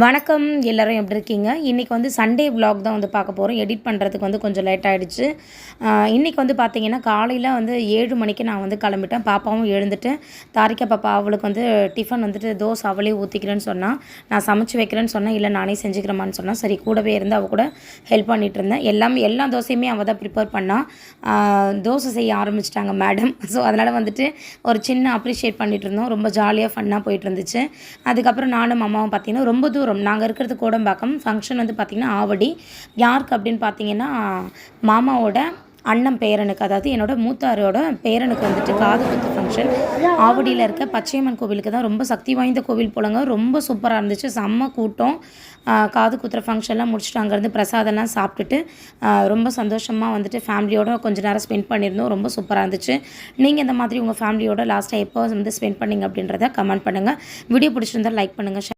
வணக்கம் எல்லோரும் எப்படி இருக்கீங்க? இன்றைக்கி வந்து சண்டே vlog தான் வந்து பார்க்க போகிறோம் எடிட் பண்ணுறதுக்கு வந்து கொஞ்சம் லேட் ஆகிடுச்சு இன்றைக்கி வந்து பார்த்தீங்கன்னா காலையில் வந்து ஏழு மணிக்கு நான் வந்து கிளம்பிட்டேன். பாப்பாவும் எழுந்துட்டு தாரிக்கா பாப்பா அவளுக்கு வந்து டிஃபன் வந்துட்டு தோசை அவளே ஊற்றிக்கிறேன்னு சொன்னால் நான் சமைச்சு வைக்கிறேன்னு சொன்னேன் இல்லை நானே செஞ்சுக்கிறேமான்னு சொன்னால் சரி கூடவே இருந்து அவள் கூட ஹெல்ப் பண்ணிகிட்டு இருந்தேன். எல்லாமே எல்லா தோசையுமே அவள் தான் ப்ரிப்பேர் பண்ணா. தோசை செய்ய ஆரம்பிச்சிட்டாங்க மேடம் ஸோ அதனால் வந்துட்டு ஒரு சின்ன அப்ரிஷியேட் பண்ணிகிட்டு இருந்தோம். ரொம்ப ஜாலியாக ஃபன்னாக போயிட்டு இருந்துச்சு. அதுக்கப்புறம் நானும் அம்மாவும் பார்த்தீங்கன்னா ரொம்ப தூரம் நாங்கள் இருக்கிறது கோடம்பாக்கம். ஃபங்க்ஷன் வந்து பார்த்திங்கன்னா ஆவடி. யாருக்கு அப்படின்னு பார்த்தீங்கன்னா மாமாவோட அண்ணன் பேரனுக்கு அதாவது என்னோடய மூத்தாரோட பேரனுக்கு வந்துட்டு காது குத்து ஃபங்க்ஷன் ஆவடியில் இருக்க பச்சையம்மன் கோவிலுக்கு தான் ரொம்ப சக்தி வாய்ந்த கோவில் போலங்க. ரொம்ப சூப்பராக இருந்துச்சு. செம்ம கூட்டம். காது குத்துற ஃபங்க்ஷன்லாம் முடிச்சுட்டு அங்கேருந்து பிரசாதம்லாம் சாப்பிட்டுட்டு ரொம்ப சந்தோஷமாக வந்துட்டு ஃபேமிலியோட கொஞ்சம் நேரம் ஸ்பெண்ட் பண்ணியிருந்தோம். ரொம்ப சூப்பராக இருந்துச்சு. நீங்கள் இந்த மாதிரி உங்கள் ஃபேமிலியோட லாஸ்ட்டாக எப்போ வந்து ஸ்பெண்ட் பண்ணீங்க அப்படின்றத கமெண்ட் பண்ணுங்கள் வீடியோ பிடிச்சிருந்தா லைக் பண்ணுங்கள்